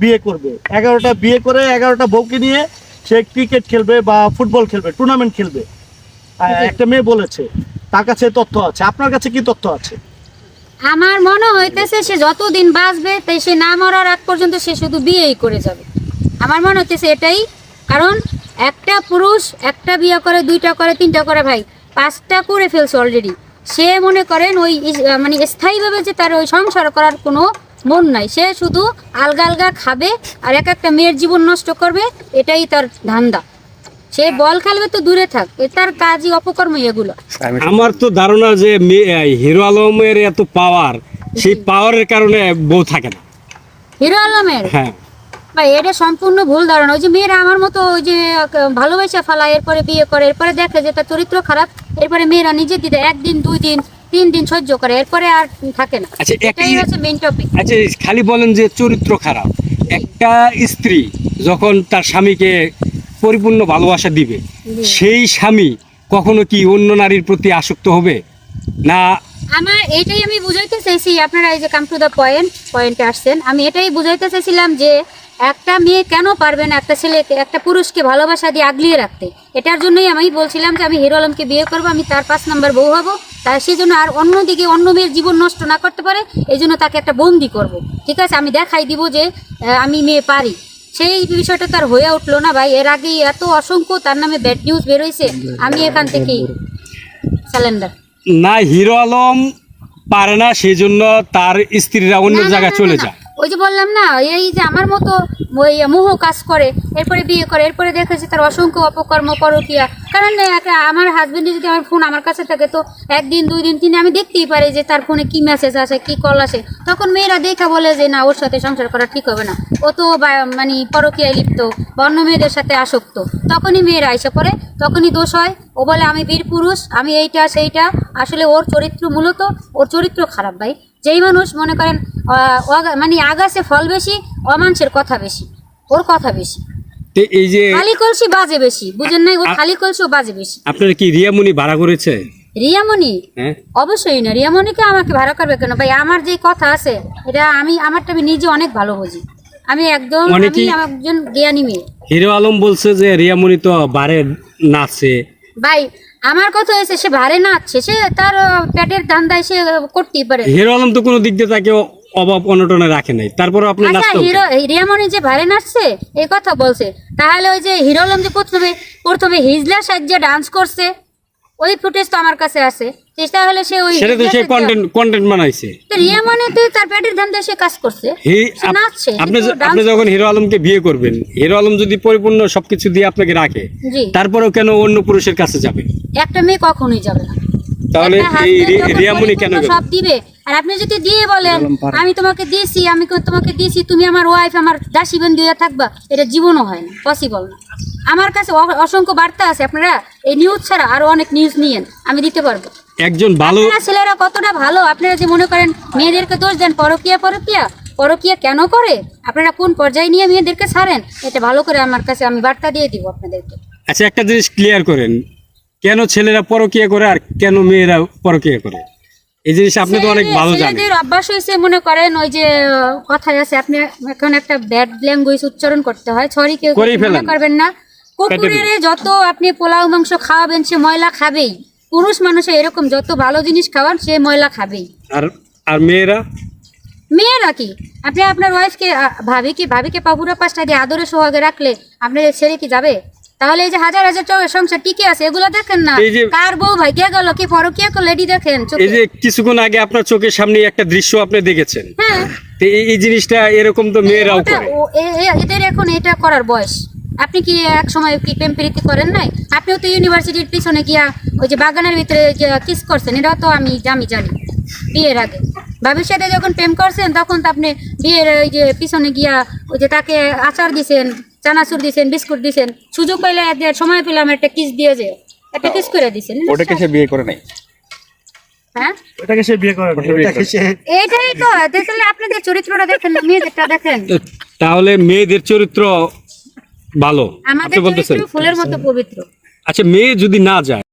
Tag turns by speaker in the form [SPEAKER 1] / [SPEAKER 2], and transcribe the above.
[SPEAKER 1] বিয়ে করবে। এগারোটা বিয়ে করে এগারোটা বউকে নিয়ে সে ক্রিকেট খেলবে বা ফুটবল খেলবে টুর্নামেন্ট খেলবে। একটা মেয়ে বলেছে তার কাছে তথ্য আছে। আপনার কাছে কি তথ্য আছে?
[SPEAKER 2] আমার মনে হইতেছে সে যতদিন বাঁচবে তাই সে না মরার আগ পর্যন্ত সে শুধু বিয়েই করে যাবে। আমার মনে হইতেছে এটাই। কারণ একটা পুরুষ একটা বিয়ে করে দুইটা করে তিনটা করে ভাই পাঁচটা করে ফেলছে অলরেডি সে মনে করেন ওই মানে স্থায়ীভাবে যে তার ওই সংসার করার কোনো মন নাই। সে শুধু আলগা আলগা খাবে আর এক একটা মেয়ের জীবন নষ্ট করবে এটাই তার ধান্দা। সে বল খেলবে তো দূরে থাক এ তার কাজই অপকর্ম এগুলো।
[SPEAKER 3] আমার তো ধারণা যে হিরো আলমের এত পাওয়ার সেই পাওয়ারের কারণে বউ থাকে না।
[SPEAKER 2] হিরো আলমের?
[SPEAKER 3] হ্যাঁ।
[SPEAKER 2] ভাই এটা সম্পূর্ণ ভুল ধারণা। ওই যে মেয়েরা আমার মতো ওই যে ভালোবাসা ফেলায় এরপরে বিয়ে করে এরপরে দেখে যে তার চরিত্র খারাপ এরপরে মেয়েরা নিজে দিতে একদিন দুই দিন তিন দিন সহ্য করে এরপরে আর থাকে না।
[SPEAKER 3] আচ্ছা
[SPEAKER 2] এটাই
[SPEAKER 3] একই
[SPEAKER 2] হচ্ছে মেইন টপিক
[SPEAKER 3] আচ্ছা খালি বলেন যে চরিত্র খারাপ। একটা স্ত্রী যখন তার স্বামীকে পরিপূর্ণ ভালোবাসা দিবে সেই স্বামী কখনো কি অন্য নারীর প্রতি আসক্ত হবে? না?
[SPEAKER 2] আমার এটাই আমি বুঝাইতে চাইছি আপনারা এই যে কাম টু দ্য পয়েন্ট পয়েন্টে আসছেন আমি এটাই বুঝাইতে চাইছিলাম যে একটা মেয়ে কেন পারবে না একটা ছেলেকে একটা পুরুষকে ভালোবাসা দিয়ে আগলিয়ে রাখতে? এটার জন্যই আমি বলছিলাম যে আমি হিরো আলমকে বিয়ে করব আমি তার পাঁচ নম্বর বউ হব তার সেই জন্য আর অন্যদিকে অন্য মেয়ের জীবন নষ্ট না করতে পারে এই জন্য তাকে একটা বন্দি করব। ঠিক আছে? আমি দেখাই দিব যে আমি মেয়ে পারি। সেই বিষয়টা তার হয়ে উঠল না ভাই। এর আগেই এত অসংখ্য তার নামে ব্যাড নিউজ বেরোইছে। আমি এখান থেকেই স্যালেন্ডার
[SPEAKER 3] না হিরো আলম পারে না সেই জন্য তার স্ত্রীরা অন্য জায়গায় চলে। যায়।
[SPEAKER 2] ওই যে বললাম না এই যে আমার মতো ওই মোহ কাজ করে, এরপরে বিয়ে করে, এরপরে দেখেছি তার অসংখ্য অপকর্ম, পরকিয়া। কারণ আমার হাজবেন্ডের যদি আমার ফোন আমার কাছে থাকে, তো একদিন, দুই দিন, তিন আমি দেখতেই পারি যে তার ফোনে কি মেসেজ আসে, কি কল আসে। তখন মেয়েরা দেখা বলে যে, না, ওর সাথে সংসার করা ঠিক হবে না। ও তো মানে পরকিয়ায় লিপ্ত, বা অন্য মেয়েদের সাথে আসক্ত। তখনই মেয়েরা এসে পড়ে, তখনই দোষ হয়। ও বলে, আমি বীর পুরুষ, আমি এইটা, সেইটা। আসলে ওর চরিত্র মূলত, ওর চরিত্র খারাপ ভাই। যেই মানুষ মনে করেন মানে আগাছে ফল বেশি অমানুষের কথা বেশি ওর কথা বেশি।
[SPEAKER 3] তো এই যে
[SPEAKER 2] খালি কলসি বাজে বেশি বুঝেন নাই খালি কলসি ও বাজে বেশি।
[SPEAKER 3] আপনার কি রিয়ামণি ভাড়া করেছে?
[SPEAKER 2] রিয়ামণি?
[SPEAKER 3] হ্যাঁ।
[SPEAKER 2] অবশ্যই না রিয়ামণিকে আমাকে ভাড়া করবে কেন? ভাই আমার যে কথা আছে এটা আমি আমারটা আমি নিজে অনেক ভালো বুঝি। আমি একদম আমি
[SPEAKER 3] অনেকেই-
[SPEAKER 2] একজন জ্ঞানী মেয়ে।
[SPEAKER 3] হিরো আলম বলছে যে রিয়ামণি তো বারে নাচে।
[SPEAKER 2] ভাই আমার কথা হয়েছে সে ভারে নাচছে সে তার আহ, পেটের ধান্দায় সে আহ, করতেই পারে।
[SPEAKER 3] হিরো আলম তো কোনো দিক দিয়ে তাকে অভাব অনটনে রাখে নাই। তারপরে আপনি
[SPEAKER 2] আচ্ছা হিরো রিয়ামণি যে ভারে নাচছে এই কথা বলছে। তাহলে ওই যে হিরো আলম যে প্রথমে প্রথমে হিজলা সাজ্জা ডান্স করছে। ওই ফুটেজ তো আমার কাছে আছে। চেষ্টা হলে সে ওই
[SPEAKER 3] সেটা তো সে কন্টেন্ট কন্টেন্ট বানাইছে।
[SPEAKER 2] তো রিয়ামণি তো তার পেটের ধান্দায় সে কাজ করছে। নাচছে
[SPEAKER 3] আপনি আপনি যখন হিরো আলমকে বিয়ে করবেন হিরো আলম যদি পরিপূর্ণ সবকিছু দিয়ে আপনাকে রাখে তারপরেও কেন অন্য পুরুষের কাছে যাবে?
[SPEAKER 2] একটা মেয়ে কখনোই যাবে না।
[SPEAKER 3] তাহলে এই রিয়ামণি কেন
[SPEAKER 2] সব দিবে আর আপনি যদি দিয়ে বলেন আমি তোমাকে দিয়েছি আমি তোমাকে দিয়েছি তুমি আমার ওয়াইফ আমার দাসী বন্ধু হয়ে থাকবা এটা জীবনও হয় না পসিবল না। আমার কাছে অসংখ্য বার্তা আছে আপনারা এই নিউজ ছাড়া আরও অনেক নিউজ নিয়েন আমি দিতে পারব।
[SPEAKER 3] একজন ভালো
[SPEAKER 2] ছেলেরা কতটা ভালো আপনারা যে মনে করেন মেয়েদেরকে দোষ দেন পরকিয়া পরকিয়া পরকিয়া কেন করে? আপনারা কোন পর্যায়ে নিয়ে মেয়েদেরকে ছাড়েন? এটা ভালো করে আমার কাছে আমি বার্তা দিয়ে দিব আপনাদেরকে।
[SPEAKER 3] আচ্ছা একটা জিনিস ক্লিয়ার করেন কেন ছেলেরা পরকিয়া করে আর কেন মেয়েরা পরকিয়া করে? এই জিনিস আপনি তো অনেক ভালো জানেন।
[SPEAKER 2] ছেলেদের অভ্যাস হয়েছে মনে করেন ওই যে কথায় আছে আপনি এখন একটা ব্যাড ল্যাঙ্গুয়েজ উচ্চারণ করতে হয় সরি কেউ মনে করবেন না। কুকুরের যত আপনি পোলাও মাংস খাওয়াবেন সে ময়লা খাবেই। পুরুষ মানুষে এরকম যত ভালো জিনিস খাওয়ান সে ময়লা খাবেই।
[SPEAKER 3] আর আর মেয়েরা?
[SPEAKER 2] মেয়েরা কি? আপনি আপনার ওয়াইফকে ভাবিকে ভাবিকে পাপুরা পাঁচটা দিয়ে আদরে সোহাগে রাখলে আপনার ছেড়ে কি যাবে? তাহলে এই যে হাজার হাজার টাকার সংসার টিকে আছে এগুলো দেখেন না।
[SPEAKER 3] এই যে-
[SPEAKER 2] কার বউ ভাই কে গেল কি পরকিয়া করল এটি দেখেন চোখে।
[SPEAKER 3] এই যে কিছুক্ষণ আগে আপনার চোখের সামনে একটা দৃশ্য আপনি দেখেছেন।
[SPEAKER 2] হ্যাঁ।
[SPEAKER 3] তো এই এই জিনিসটা এরকম তো মেয়েরাও
[SPEAKER 2] ওটা-
[SPEAKER 3] করে।
[SPEAKER 2] ও- এ- এ- এদের এখন এটা করার বয়স। আপনি কি এক সময় কি প্রেম প্রীতি করেন নাই? আপনিও তো ইউনিভার্সিটির পিছনে গিয়া ওই যে বাগানের ভিতরে কিস করছেন এটাও তো আমি আমি জানি। বিয়ের আগে। সাথে যখন প্রেম করছেন তখন তো আপনি বিয়ের ওই যে পিছনে গিয়া ওই যে তাকে আচার দিছেন চানাচুর দিছেন বিস্কুট দিছেন সুযোগ পাইলে সময় সময় পেলাম একটা কিস দিয়ে যে একটা কিস করে দিছেন
[SPEAKER 4] ওটাকে সে বিয়ে করে নাই।
[SPEAKER 2] হ্যাঁ?
[SPEAKER 1] এটাকে সে বিয়ে করে না, এটাকে
[SPEAKER 2] এটাই তো দেখলে আপনাদের চরিত্রটা দেখেন মেয়েদেরটা দেখেন।
[SPEAKER 3] তাহলে মেয়েদের চরিত্র ভালো
[SPEAKER 2] আমাদের চরিত্র ফুলের মতো পবিত্র।
[SPEAKER 3] আচ্ছা মেয়ে যদি না যায়